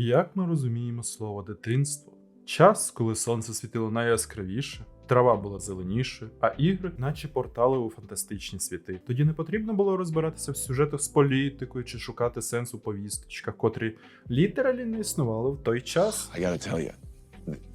Як ми розуміємо слово дитинство? Час, коли сонце світило найяскравіше, трава була зеленіше, а ігри, наче портали у фантастичні світи. Тоді не потрібно було розбиратися в сюжетах з політикою чи шукати сенс у повісточках, котрі літералі не існували в той час. I gotta tell you,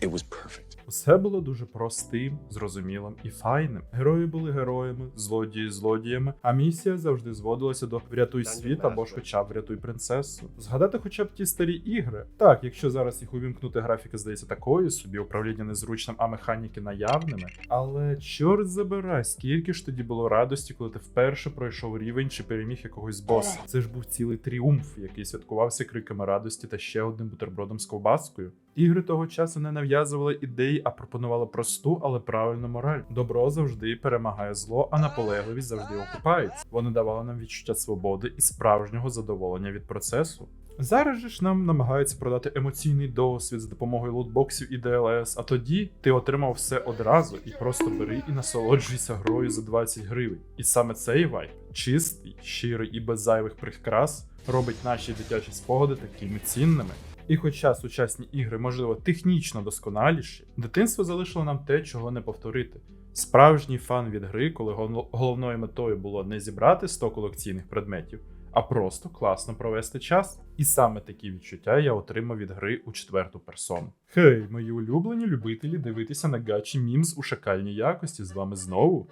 it was perfect. Усе було дуже простим, зрозумілим і файним. Герої були героями, злодії злодіями, а місія завжди зводилася до врятуй світ або ж хоча б врятуй принцесу. Згадати хоча б ті старі ігри. Так, якщо зараз їх увімкнути, графіка здається такою собі, управління незручним, а механіки наявними. Але чорт забирай, скільки ж тоді було радості, коли ти вперше пройшов рівень чи переміг якогось боса. Це ж був цілий тріумф, який святкувався криками радості та ще одним бутербродом з ковбаскою. Ігри того часу не нав'язували ідеї, а пропонували просту, але правильну мораль. Добро завжди перемагає зло, а наполегливість завжди окупається. Вони давали нам відчуття свободи і справжнього задоволення від процесу. Зараз же ж нам намагаються продати емоційний досвід за допомогою лутбоксів і DLS, а тоді ти отримав все одразу і просто бери і насолоджуйся грою за 20 гривень. І саме цей вайб, чистий, щирий і без зайвих прикрас, робить наші дитячі спогади такими цінними. І хоча сучасні ігри, можливо, технічно досконаліші, дитинство залишило нам те, чого не повторити. Справжній фан від гри, коли головною метою було не зібрати 100 колекційних предметів, а просто класно провести час. І саме такі відчуття я отримав від гри у четверту персону. Хей, мої улюблені любителі дивитися на гачі мімс у шакальній якості з вами знову.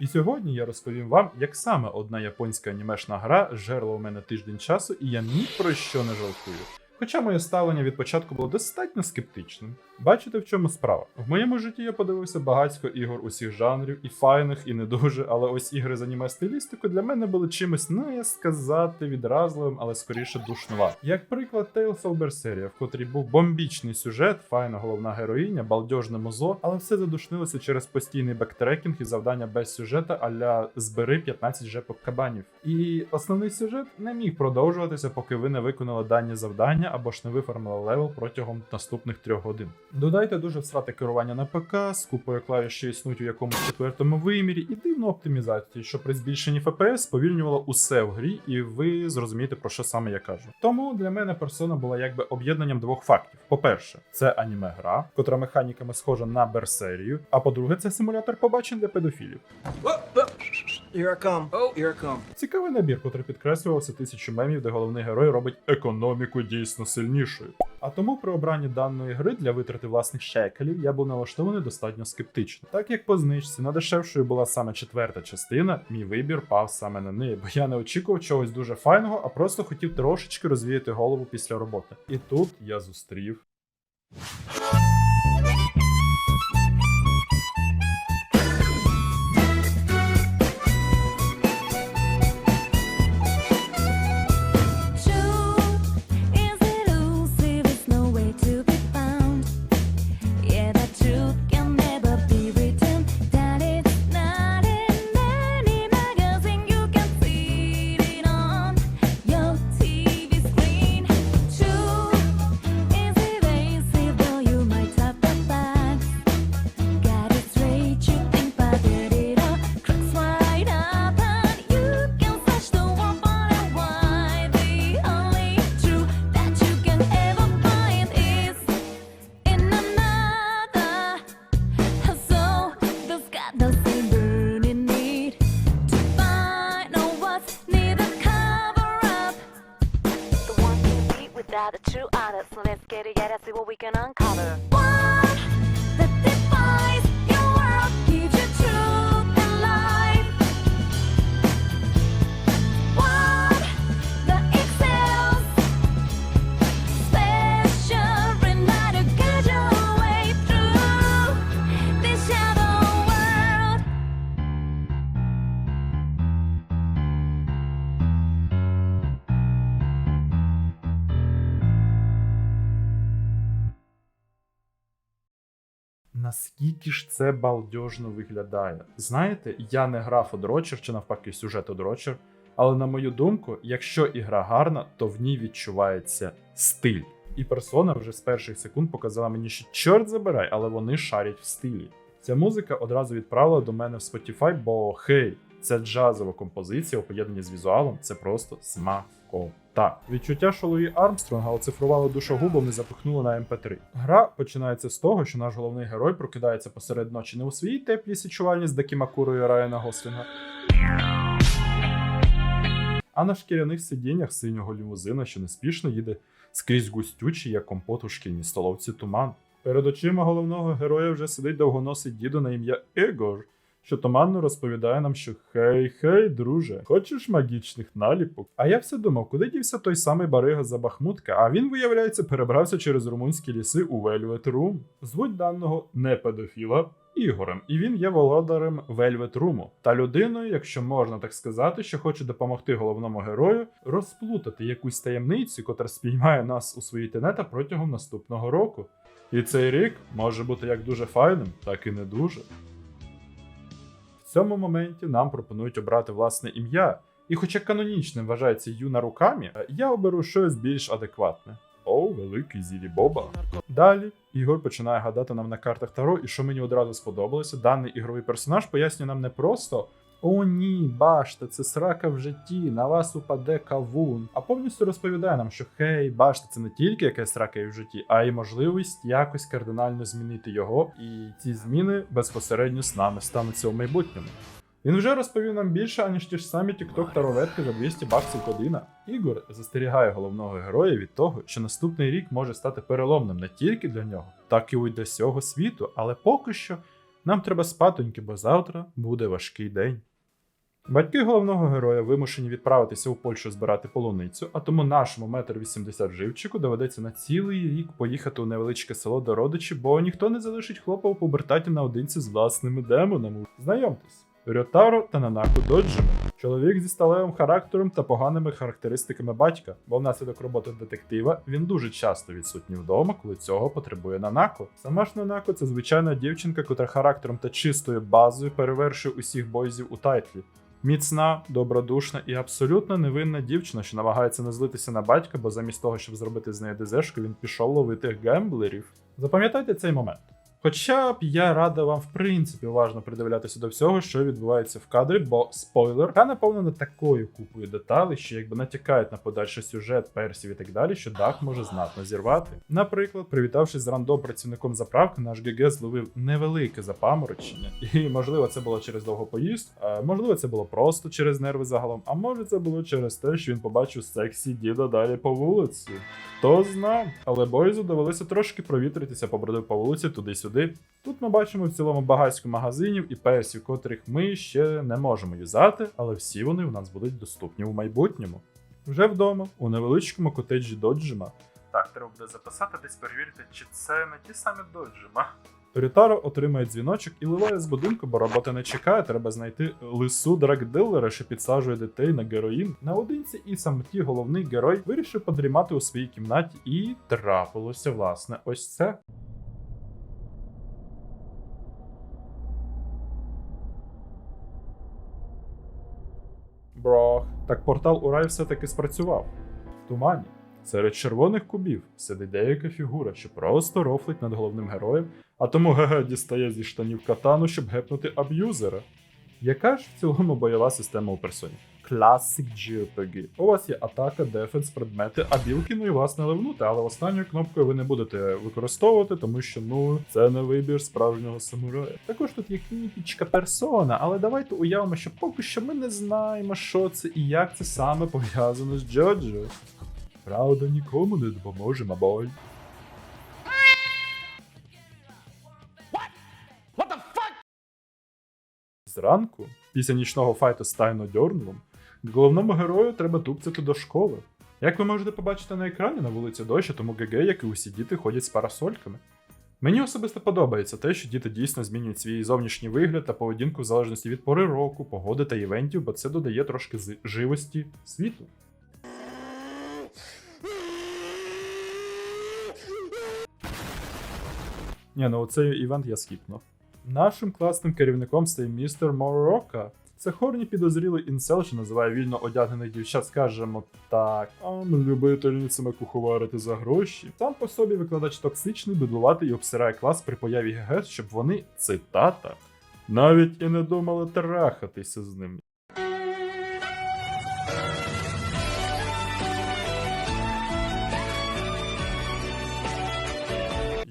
І сьогодні я розповім вам, як саме одна японська анімешна гра жерла у мене тиждень часу, і я ні про що не жалкую. Хоча моє ставлення від початку було достатньо скептичним. Бачите, в чому справа? В моєму житті я подивився багатько ігор усіх жанрів, і файних, і не дуже, але ось ігри з аніме стилістикою для мене були чимось, ну я сказати, відразливим, але скоріше душнуватим. Як приклад Tales of Berseria, в котрій був бомбічний сюжет, файна головна героїня, балдьожне музло, але все задушнилося через постійний бектрекінг і завдання без сюжета аля збери 15 жепок кабанів. І основний сюжет не міг продовжуватися, поки ви не виконали дані завдання або ж не виформили левел протягом наступних трьох годин. Додайте дуже всрате керування на ПК з купою клавіш, що існують у якомусь четвертому вимірі, і дивну оптимізацію, що при збільшенні FPS сповільнювало усе в грі, і ви зрозумієте про що саме я кажу. Тому для мене персона була якби об'єднанням двох фактів: по-перше, це аніме гра, котра механіками схожа на берсерію. А по-друге, це симулятор побачень для педофілів. Here I come. Oh, here I come. Цікавий набір, котрий підкреслювався тисячу мемів, де головний герой робить економіку дійсно сильнішою. А тому при обранні даної гри для витрати власних шекелів я був налаштований достатньо скептично. Так як по знижці надешевшою була саме четверта частина, мій вибір пав саме на неї, бо я не очікував чогось дуже файного, а просто хотів трошечки розвіяти голову після роботи. І тут я зустрів. Наскільки ж це балдежно виглядає? Знаєте, я не граф одрочер чи навпаки сюжет одрочер, але на мою думку, якщо ігра гарна, то в ній відчувається стиль. І персона вже з перших секунд показала мені, що чорт забирай, але вони шарять в стилі. Ця музика одразу відправила до мене в Spotify, бо хей, Це джазова композиція у поєднанні з візуалом. Це просто смакота. Відчуття, що Луї Армстронга оцифрували душогубом і запихнули на МП3. Гра починається з того, що наш головний герой прокидається посеред ночі не у своїй теплій січувальні з Дакімакурою Райана Гослінга, а на шкіряних сидіннях синього лімузина, що неспішно їде скрізь густючий, як компот у шкільній столовці туман. Перед очима головного героя вже сидить довгоносий дідо на ім'я Егор, що туманно розповідає нам, що хей, хей, друже, хочеш магічних наліпок? А я все думав, куди дівся той самий барига за Бахмутка, а він, виявляється, перебрався через румунські ліси у Velvet Room. Звуть даного не педофіла. Ігорем, і він є володарем Velvet Room та людиною, якщо можна так сказати, що хоче допомогти головному герою розплутати якусь таємницю, котра спіймає нас у свої тенета протягом наступного року. І цей рік може бути як дуже файним, так і не дуже. Цьому моменті нам пропонують обрати власне ім'я. І хоча канонічним вважається юна руками, я оберу щось більш адекватне. О, великий зілі Боба. Далі Ігор починає гадати нам на картах Таро, і що мені одразу сподобалося, даний ігровий персонаж пояснює нам не просто. О, ні, башта, це срака в житті, на вас упаде кавун. А повністю розповідає нам, що хей, башта, це не тільки якась срака в житті, а й можливість якось кардинально змінити його, і ці зміни безпосередньо з нами стануться у майбутньому. Він вже розповів нам більше, аніж ті ж самі TikTok та роветки за 200 баксів година. Ігор застерігає головного героя від того, що наступний рік може стати переломним не тільки для нього, так і для всього світу, але поки що нам треба спатоньки, бо завтра буде важкий день. Батьки головного героя вимушені відправитися у Польщу збирати полуницю, а тому нашому метр 80 живчику доведеться на цілий рік поїхати у невеличке село до родичів, бо ніхто не залишить хлопа у пубертаті наодинці з власними демонами. Знайомтесь. Рьотаро та Нанаку Доджими. Чоловік зі сталевим характером та поганими характеристиками батька, бо внаслідок роботи детектива він дуже часто відсутній вдома, коли цього потребує Нанако. Сама ж Нанако це звичайна дівчинка, котра характером та чистою базою перевершує усіх бойзів у тайтлі. Міцна, добродушна і абсолютно невинна дівчина, що намагається не злитися на батька, бо замість того, щоб зробити з неї дезешку, він пішов ловити гемблерів. Запам'ятайте цей момент. Хоча б я рада вам в принципі уважно придивлятися до всього, що відбувається в кадрі, бо спойлер, та наповнена такою купою деталей, що якби натякають на подальший сюжет, персів і так далі, що дах може знатно зірвати. Наприклад, привітавшись з рандом працівником заправки, наш ГГ зловив невелике запаморочення, і можливо це було через довгу поїздку, а можливо це було просто через нерви загалом, а може це було через те, що він побачив сексі діда далі по вулиці. Хто зна, але Бойзу довелося трошки провітритися, побродив по вулиці туди-сюди. Тут ми бачимо в цілому багатську магазинів і персів, котрих ми ще не можемо юзати, але всі вони у нас будуть доступні у майбутньому. Вже вдома, у невеличкому котеджі Доджима. Так, треба буде записати, десь перевірити, чи це не ті самі Доджима. Рютаро отримує дзвіночок і ливає з будинку, бо робота не чекає. Треба знайти лису драгдилера, що підсаджує дітей на героїн. Наодинці і самоті головний герой вирішив подрімати у своїй кімнаті, і трапилося власне ось це. Брох. Так портал Ураль все-таки спрацював. В тумані. Серед червоних кубів сидить деяка фігура, що просто рофлить над головним героєм, а тому ГГ дістає зі штанів катану, щоб гепнути аб'юзера. Яка ж в цілому бойова система у персоні? Classic JRPG. У вас є атака, дефенс, предмети, а білки, ну і власне ливнути, але останньою кнопкою ви не будете використовувати, тому що ну це не вибір справжнього самурая. Також тут є кніпічка персона, але давайте уявимо, що поки що ми не знаємо, що це і як це саме пов'язано з Джоджо. Правда, нікому не допоможе, мабой. Зранку, після нічного файту з Тайно Дьорнлом, головному герою треба тупцяти до школи. Як ви можете побачити на екрані на вулиці дощ, тому ГГ, як і усі діти, ходять з парасольками. Мені особисто подобається те, що діти дійсно змінюють свій зовнішній вигляд та поведінку в залежності від пори року, погоди та івентів, бо це додає трошки живості світу. Ні, ну оцей івент я скіпнув. Нашим класним керівником стає містер Морока. Це хорні підозрілий інсел, що називає вільно одягнених дівчат, скажімо так, а ну любительницями куховарити за гроші. Сам по собі викладач токсичний, бедлувати і обсирає клас при появі ГГ, щоб вони, цитата, навіть і не думали трахатися з ним.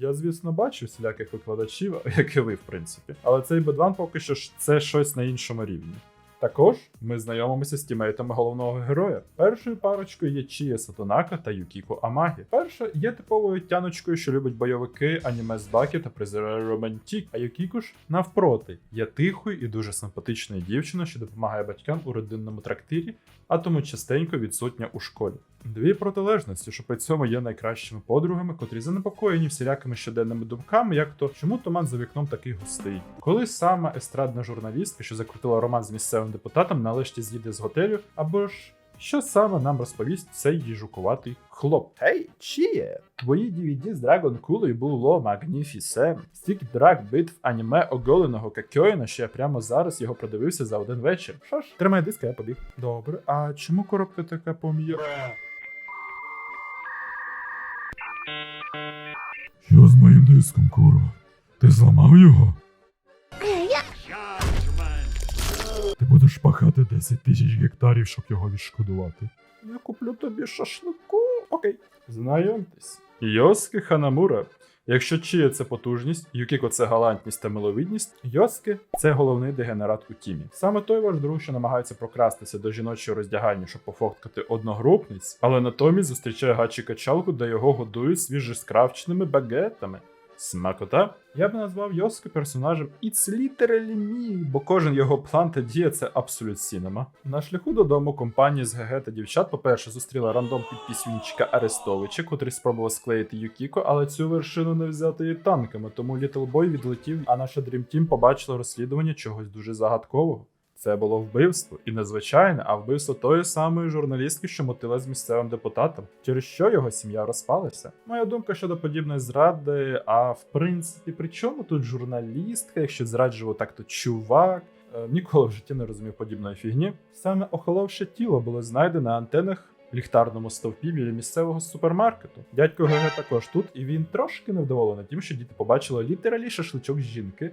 Я, звісно, бачу всіляких викладачів, як і ви, в принципі. Але цей бедван поки що це щось на іншому рівні. Також ми знайомимося з тімейтами головного героя. Першою парочкою є Чія Сатонака та Юкіко Амагі. Перша є типовою тяночкою, що любить бойовики, аніме з баки та презирає романтік. А Юкіко ж навпроти є тихою і дуже симпатичною дівчиною, що допомагає батькам у родинному трактирі, а тому частенько відсутня у школі. Дві протилежності, що при цьому є найкращими подругами, котрі занепокоєні всілякими щоденними думками, як то чому туман за вікном такий густий. Коли сама естрадна журналістка, що закрутила роман з місцевим депутатом, нарешті з'їде з готелю, або ж що саме нам розповість цей їжукуватий хлоп? Гей, чіє? Твої DVD з Dragon Кулою було магніфісе. Стільки драк битв аніме оголеного Какьоїна, що я прямо зараз його продивився за один вечір. Що ж, тримай диск, а я побіг. Добре, а чому коробка така пом'я? Що з моїм диском, курва? Ти зламав його? Ти будеш пахати 10 тисяч гектарів, щоб його відшкодувати. Я куплю тобі шашлику. Окей. Знайомтесь. Йоске Ханамура. Якщо Чія це потужність, Юкіко це галантність та миловидність, Йоске це головний дегенерат у тімі. Саме той ваш друг, що намагається прокрастися до жіночої роздягальні, щоб пофоткати одногрупниць, але натомість зустрічає гачі качалку, де його годують свіжескравченими багетами. Смакота? Я б назвав Йоске персонажем It's literally me, бо кожен його план та дія це абсолют сінема. На шляху додому компанія з ГГ та дівчат, по-перше, зустріла рандом підписюнчика Арестовича, котрий спробував склеїти Юкіко, але цю вершину не взяти і танками, тому Little Boy відлетів, а наша Dream Team побачила розслідування чогось дуже загадкового. Це було вбивство, і не звичайне, а вбивство тої самої журналістки, що мотила з місцевим депутатом, через що його сім'я розпалася. Моя думка щодо подібної зради, а в принципі, при чому тут журналістка, якщо зраджував так, то чувак. Е, Ніколи в житті не розумів подібної фігні. Саме охоловше тіло було знайдено на антенах ліхтарному стовпі біля місцевого супермаркету. Дядько ГГ також тут, і він трошки невдоволений тим, що діти побачили літералі шашличок жінки.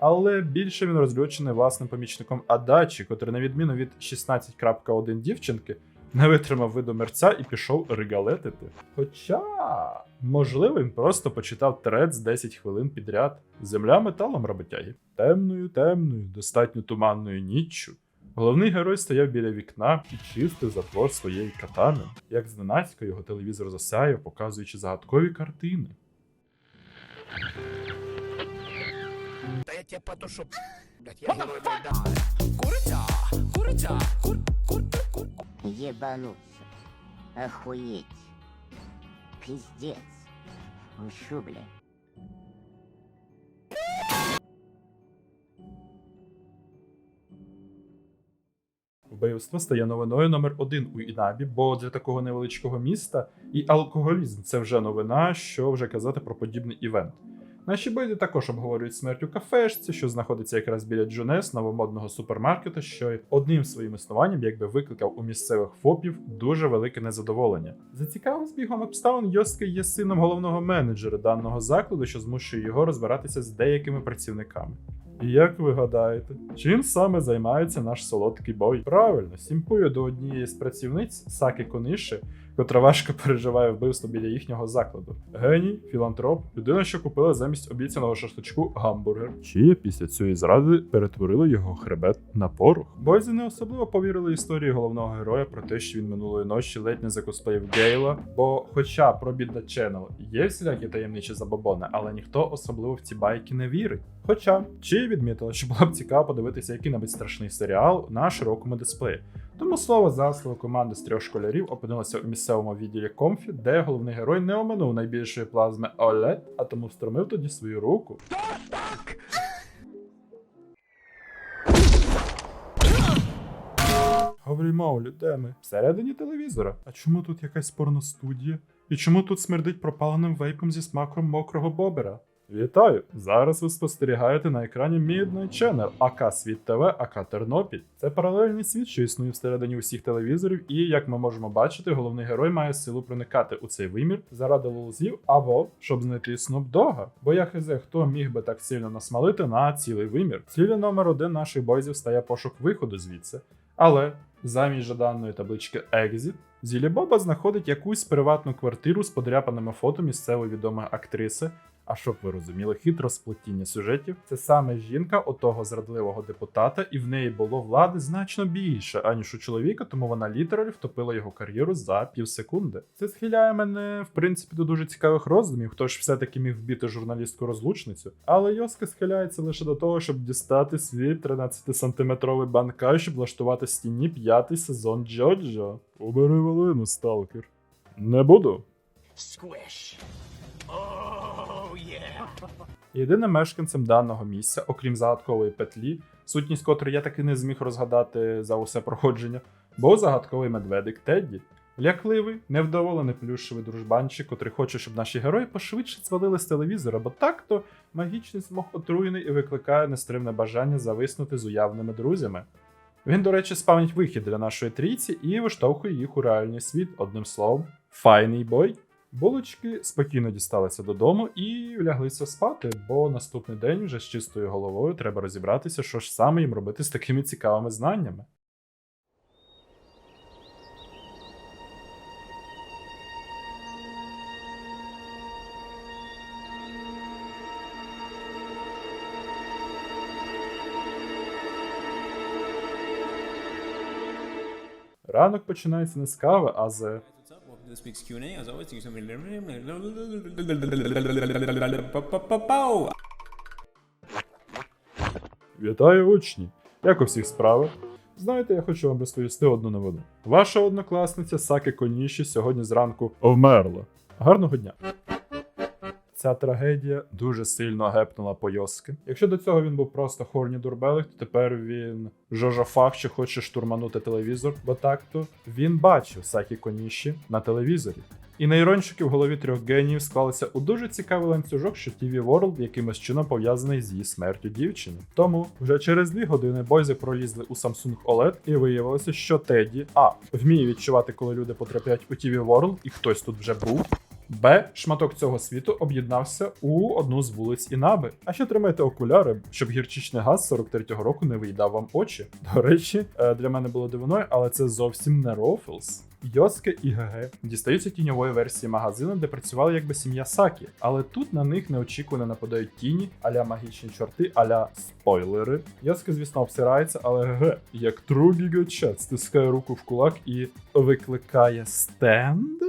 Але більше він розлючений власним помічником Адачі, котрий, на відміну від 16.1 дівчинки, не витримав виду мерця і пішов ригалетити. Хоча, можливо, він просто почитав тред з 10 хвилин підряд. Земля металом роботяги. Темною, темною, достатньо туманною ніччю. Головний герой стояв біля вікна і чистив затвор своєї катани. Як зненацька його телевізор засяяв, показуючи загадкові картини. Да я тебе потушу. Блять, я герой Майдана. Куриця! Куриця! Кур... Кур... Кур... Ебануться. Охуеть. Пиздец. Вы шо, бля? Вбивство стає новиною номер один у Інабі, бо для такого невеличкого міста і алкоголізм це вже новина, що вже казати про подібний івент. Наші бойди також обговорюють смерть у кафешці, що знаходиться якраз біля Джунес, новомодного супермаркету, що одним своїм існуванням якби викликав у місцевих фопів дуже велике незадоволення. За цікавим збігом обставин Йоске є сином головного менеджера даного закладу, що змушує його розбиратися з деякими працівниками. І як ви гадаєте, чим саме займається наш солодкий бой? Правильно, сімпує до однієї з працівниць Саки Кониши, котра важко переживає вбивство біля їхнього закладу. Геній, філантроп, людина, що купила замість обіцяного шашличку гамбургер. Чия після цієї зради перетворила його хребет на порох. Бойзи не особливо повірили історії головного героя про те, що він минулої ночі ледь не закосплеїв Гейла. Бо, хоча про Бідна Channel є всілякі таємничі забобони, але ніхто особливо в ці байки не вірить. Хоча чи відмітила, що було б цікаво подивитися який-небудь страшний серіал на широкому дисплеї. Тому слово за слово команди з трьох школярів опинилася у місцевому відділі Комфі, де головний герой не оминув найбільшої плазми OLED, а тому встромив тоді свою руку. Говорі Маулі, де ми? Всередині телевізора. А чому тут якась порностудія? І чому тут смердить пропаленим вейпом зі смаком мокрого бобера? Вітаю! Зараз ви спостерігаєте на екрані Midnight Channel, АК Світ ТВ, АК Тернопіль. Це паралельний світ, що існує всередині усіх телевізорів, і як ми можемо бачити, головний герой має силу проникати у цей вимір заради лузів або щоб знайти Dogga. Бо я хз, хто міг би так сильно насмалити на цілий вимір. Цілі номер один наших бойзів стає пошук виходу звідси. Але замість жаданої таблички Exit, Зілі Боба знаходить якусь приватну квартиру з подряпаними фото місцевої відомої актриси, А щоб ви розуміли, хитросплетіння сюжетів це саме жінка отого зрадливого депутата, і в неї було влади значно більше, аніж у чоловіка, тому вона літералі втопила його кар'єру за пів секунди. Це схиляє мене, в принципі, до дуже цікавих роздумів, хто ж все-таки міг вбити журналістку розлучницю. Але Йоска схиляється лише до того, щоб дістати свій 13-сантиметровий банкай, щоб влаштувати стіні п'ятий сезон Джоджо. Убери волину, сталкер. Не буду. Squish. Oh. Єдиним мешканцем даного місця, окрім загадкової петлі, сутність котрої я таки не зміг розгадати за усе проходження, був загадковий медведик Тедді. Лякливий, невдоволений плюшевий дружбанчик, котрий хоче, щоб наші герої пошвидше звалили з телевізора, бо так-то магічний смог отруєний і викликає нестримне бажання зависнути з уявними друзями. Він, до речі, спавнить вихід для нашої трійці і виштовхує їх у реальний світ, одним словом, файний бой. Булочки спокійно дісталися додому і ляглися спати, бо наступний день вже з чистою головою треба розібратися, що ж саме їм робити з такими цікавими знаннями. Ранок починається не з кави, а з this week's Q&A. As always, thank you. Вітаю учні! Як у всіх справах? Знаєте, я хочу вам розповісти одну новину. Ваша однокласниця Саки Коніші сьогодні зранку вмерла. Гарного дня! Ця трагедія дуже сильно гепнула по Йоски. Якщо до цього він був просто хорні дурбелик, то тепер він жожофах, що хоче штурманути телевізор, бо так-то він бачив Сакі Коніші на телевізорі. І нейрончики в голові трьох геніїв склалися у дуже цікавий ланцюжок, що TV World якимось чином пов'язаний з її смертю дівчини. Тому вже через дві години бойзи пролізли у Samsung OLED і виявилося, що Теді А вміє відчувати, коли люди потрапляють у TV World, і хтось тут вже був. Б. Шматок цього світу об'єднався у одну з вулиць Інаби. А ще тримайте окуляри, щоб гірчичний газ 43-го року не виїдав вам очі. До речі, е, для мене було дивиною, але це зовсім не Рофлс. Йоска і ГГ дістаються тіньової версії магазину, де працювала якби сім'я Сакі, але тут на них неочікувано нападають тіні, аля магічні чорти, аля спойлери. Йоска, звісно, обсирається, але ГГ, як гігачат, стискає руку в кулак і викликає стенд.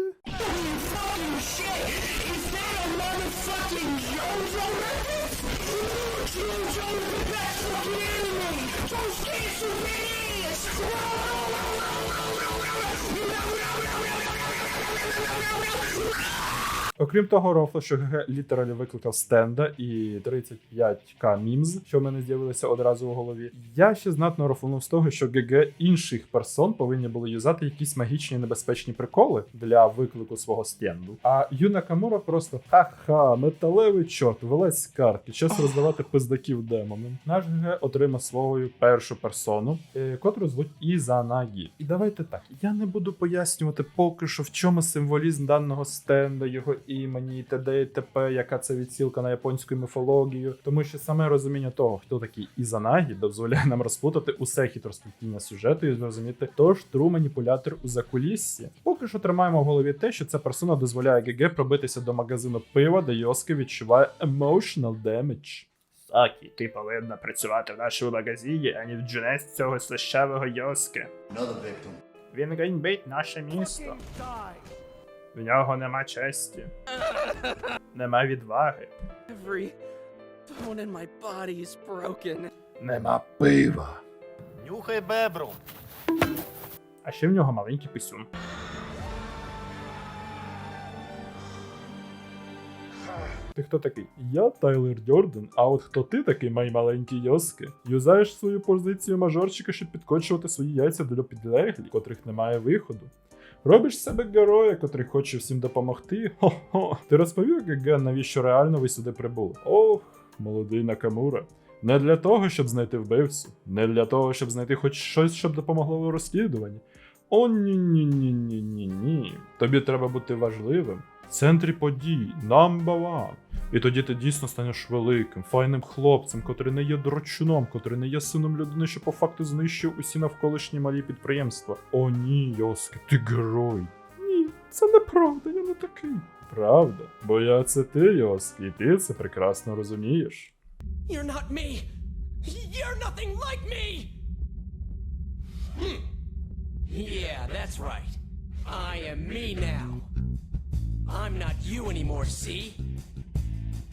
Окрім того, Рофло, що ГГ літералі викликав стенда і 35к мімз, що в мене з'явилися одразу у голові. Я ще знатно рофлнув з того, що ГГ інших персон повинні були юзати якісь магічні небезпечні приколи для виклику свого стенду. А Юна Камура просто ха-ха, металевий чорт, вилазь з картки, час роздавати пиздаків демонам. Наш ГГ отримав свою першу персону, е, котру звуть Ізанагі. І давайте так, я не буду пояснювати поки що, в чому символізм даного стенда, його імені, і т.д. і т.п., яка це відсілка на японську міфологію, тому що саме розуміння того, хто такий Ізанагі, дозволяє нам розплутати усе хитросплетіння сюжету і зрозуміти, хто ж тру маніпулятор у закуліссі. Поки що тримаємо в голові те, що ця персона дозволяє ГГ пробитися до магазину пива, де Йоски відчуває emotional damage. Сакі, ти повинна працювати в нашому магазині, а не в джунес цього слащавого Йоски. Він гейнбейт наше місто. В нього нема честі. Нема відваги. Every bone in my body is broken. Нема пива. Нюхай бебру. А ще в нього маленький писюн. Ти хто такий? Я Тайлер Дьорден, а от хто ти такий, май маленький Йоски? Юзаєш свою позицію мажорчика, щоб підкочувати свої яйця для підлеглі, котрих немає виходу. Робиш себе героя, котрий хоче всім допомогти. Хо-хо. Ти розповів ГГ, навіщо реально ви сюди прибули? Ох, молодий Накамура. Не для того, щоб знайти вбивцю, не для того, щоб знайти хоч щось, щоб допомогло у розслідуванні. О, ні, ні, ні, ні, ні, ні. Тобі треба бути важливим. В центрі подій, number one. І тоді ти дійсно станеш великим, файним хлопцем, котрий не є дрочуном, котрий не є сином людини, що по факту знищив усі навколишні малі підприємства. О, ні, Йоске, ти герой. Ні, це неправда, я не такий. Правда, бо я це ти, Йоск, і ти це прекрасно розумієш. You're not me. You're nothing like me. Hmm. Yeah, that's right. I am me now. I'm not you anymore, see?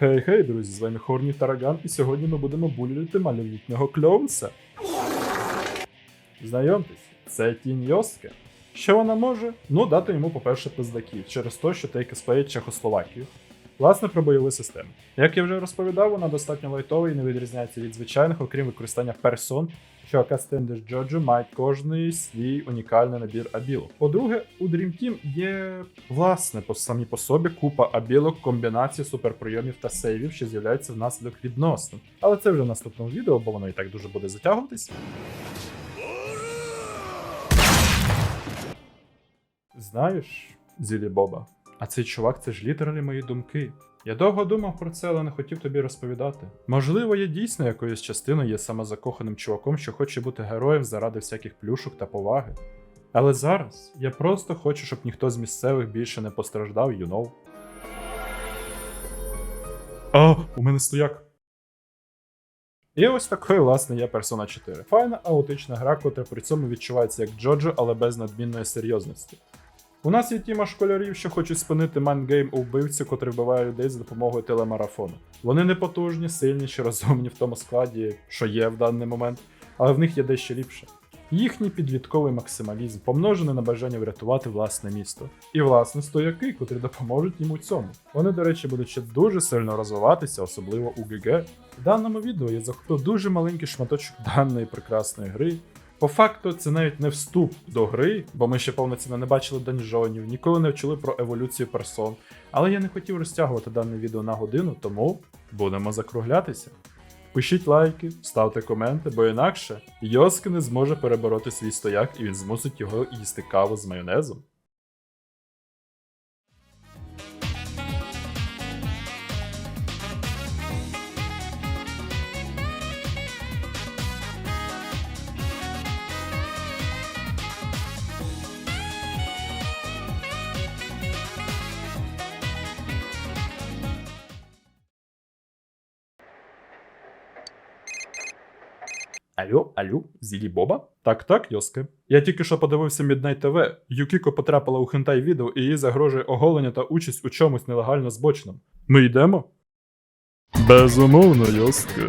Хей, хей, друзі, з вами Хорні Тараган, і сьогодні ми будемо булювати малолітнього клоунса. Знайомтесь, це тінь Йостке. Що вона може? Ну, дати йому, по-перше, пиздаків через те, що той косплеїть Чехословакію. Власне, про бойову систему. Як я вже розповідав, вона достатньо лайтова і не відрізняється від звичайних, окрім використання персон, що Кастендеш Джоджо мають кожний свій унікальний набір абілок. По-друге, у Dream Team є власне по самі по собі купа абілок, комбінацій суперприйомів та сейвів, що з'являються внаслідок відносин. Але це вже в наступному відео, бо воно і так дуже буде затягуватись. Знаєш, Зілі Боба, а цей чувак це ж літералі мої думки. Я довго думав про це, але не хотів тобі розповідати. Можливо, я дійсно якоюсь частиною є самозакоханим чуваком, що хоче бути героєм заради всяких плюшок та поваги. Але зараз я просто хочу, щоб ніхто з місцевих більше не постраждав, you know. А, у мене стояк. І ось такою, власне, є Persona 4. Файна аутична гра, котра при цьому відчувається як Джоджо, але без надмінної серйозності. У нас є тіма школярів, що хочуть спинити майнгейм у вбивці, котрий вбиває людей за допомогою телемарафону. Вони не потужні, сильніші, розумні в тому складі, що є в даний момент, але в них є дещо ліпше. Їхній підлітковий максималізм, помножений на бажання врятувати власне місто. І власне стояки, котрі допоможуть їм у цьому. Вони, до речі, будуть ще дуже сильно розвиватися, особливо у ГГ. В даному відео я захопив дуже маленький шматочок даної прекрасної гри. По факту, це навіть не вступ до гри, бо ми ще повноцінно не бачили данжонів, ніколи не вчили про еволюцію персон. Але я не хотів розтягувати дане відео на годину, тому будемо закруглятися. Пишіть лайки, ставте коменти, бо інакше Йоск не зможе перебороти свій стояк і він змусить його їсти каву з майонезом. Алло, алло, Зілі Боба? Так, так, Йоске. Я тільки що подивився Midnight TV. Юкіко потрапила у хентай відео і їй загрожує оголення та участь у чомусь нелегально збочному. Ми йдемо? Безумовно, Йоске.